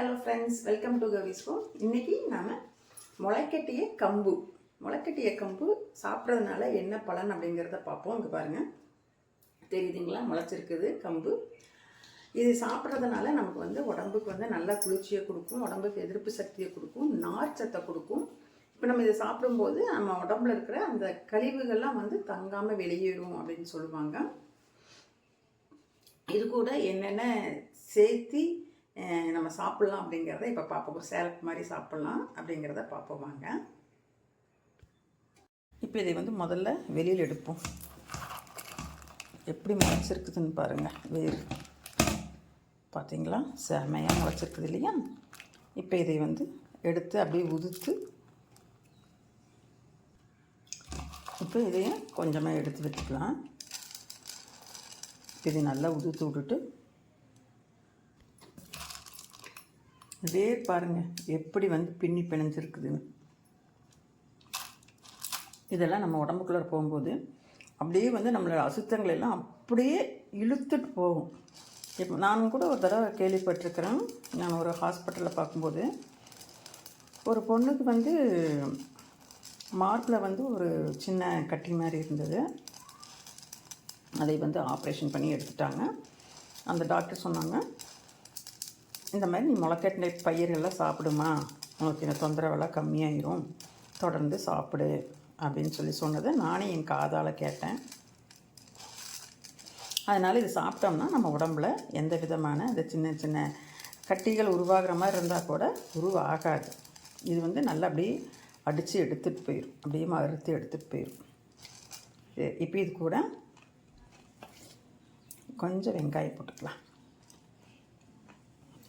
Hello friends welcome to கவிஸ்கோ இன்றைக்கி நாம் முளைக்கட்டிய கம்பு முளைக்கட்டிய கம்பு சாப்பிட்றதுனால என்ன பலன் அப்படிங்கிறத பார்ப்போம். இங்கே பாருங்கள் தெரியுதுங்களா? முளைச்சிருக்குது கம்பு. இது சாப்பிட்றதுனால நமக்கு வந்து உடம்புக்கு வந்து நல்லா குளிர்ச்சியை கொடுக்கும் உடம்புக்கு எதிர்ப்பு சக்தியை கொடுக்கும் நார்ச்சத்தை கொடுக்கும். இப்போ நம்ம இதை சாப்பிடும்போது நம்ம உடம்புல இருக்கிற அந்த கழிவுகள்லாம் வந்து தங்காமல் வெளியேறும் அப்படின்னு சொல்லுவாங்க. இது கூட என்னென்ன சேர்த்தி நம்ம சாப்பிட்லாம் அப்படிங்கிறத இப்போ பார்ப்போம் ஒரு சேலட் மாதிரி சாப்பிட்லாம் அப்படிங்கிறத பார்ப்போம் வாங்க. இப்போ இதை வந்து முதல்ல வெளியில் எடுப்போம். எப்படி முளைச்சிருக்குதுன்னு பாருங்கள் வேர் பார்த்தீங்களா செமையாக முளைச்சிருக்குது இல்லையா? இப்போ இதை வந்து எடுத்து அப்படியே உதுத்து இப்போ இதையும் கொஞ்சமாக எடுத்து வச்சுக்கலாம். இது நல்லா உதுத்து விட்டுட்டு வேர் பாருங்கள் எப்படி வந்து பின்னி பிணைஞ்சிருக்குதுன்னு. இதெல்லாம் நம்ம உடம்புக்குள்ளே போகும்போது அப்படியே வந்து நம்மளோட அசுத்தங்கள் எல்லாம் அப்படியே இழுத்துட்டு போகும். இப்போ நானும் கூட ஒரு தடவை கேள்விப்பட்டிருக்கிறேன். நான் ஒரு ஹாஸ்பிட்டலில் பார்க்கும்போது ஒரு பொண்ணுக்கு வந்து மார்பில் வந்து ஒரு சின்ன கட்டி மாதிரி இருந்தது. அதை வந்து ஆப்ரேஷன் பண்ணி எடுத்துட்டாங்க. அந்த டாக்டர் சொன்னாங்க இந்த மாதிரி நீ முளைக்கட்டின பயிர்கள்லாம் சாப்பிடுமா? உனக்கு இந்த தொந்தரவெல்லாம் கம்மியாயிரும். தொடர்ந்து சாப்பிடு அப்படின்னு சொல்லி சொன்னதை நானே என் காதால் கேட்டேன். அதனால் இது சாப்பிட்டோம்னா நம்ம உடம்புல எந்த விதமான இந்த சின்ன சின்ன கட்டிகள் உருவாகிற மாதிரி இருந்தால் கூட உருவாகாது. இது வந்து நல்லா அப்படியே அடித்து எடுத்துகிட்டு போயிடும் அப்படியே அறுத்து எடுத்துகிட்டு போயிடும் சரி, இப்போ இது கூட கொஞ்சம் வெங்காயம் போட்டுக்கலாம்.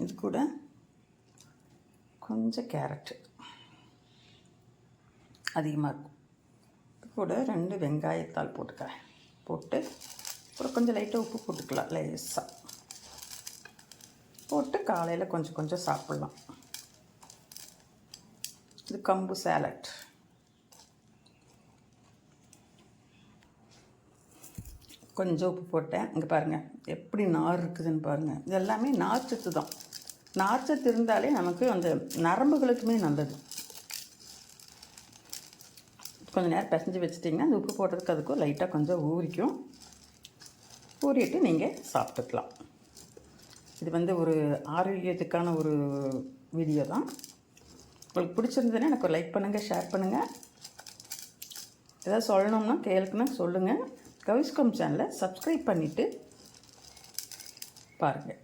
இது கூட கொஞ்சம் கேரட்டு அதிகமாக இருக்கும். இது கூட ரெண்டு வெங்காயத்தால் போட்டுக்கிறேன். போட்டு அப்புறம் கொஞ்சம் லைட்டாக உப்பு போட்டுக்கலாம் லேசாக போட்டு காலையில் கொஞ்சம் கொஞ்சம் சாப்பிட்லாம். இது கம்பு சேலட் கொஞ்சம் உப்பு போட்டேன். இங்கே பாருங்கள் எப்படி நார் இருக்குதுன்னு பாருங்கள் இது எல்லாமே நார்ச்சத்து தான். நார்ச்சத்து இருந்தாலே நமக்கு அந்த நரம்புகளுக்குமே நல்லது. கொஞ்சம் நேரம் பிசைஞ்சு வச்சிட்டிங்கன்னா அந்த உப்பு போட்டதுக்கு அதுக்கும் லைட்டாக கொஞ்சம் ஊறிக்கும். ஊறிட்டு நீங்கள் சாப்பிட்டுக்கலாம். இது வந்து ஒரு ஆரோக்கியத்துக்கான ஒரு வீடியோ தான். உங்களுக்கு பிடிச்சிருந்ததுன்னா எனக்கு ஒரு லைக் பண்ணுங்கள் ஷேர் பண்ணுங்கள் ஏதாவது சொல்லணும்னா கேளுக்குன்னா சொல்லுங்கள் கவிஸ்கம் சேனலை சப்ஸ்கிரைப் பண்ணிவிட்டு பாருங்கள்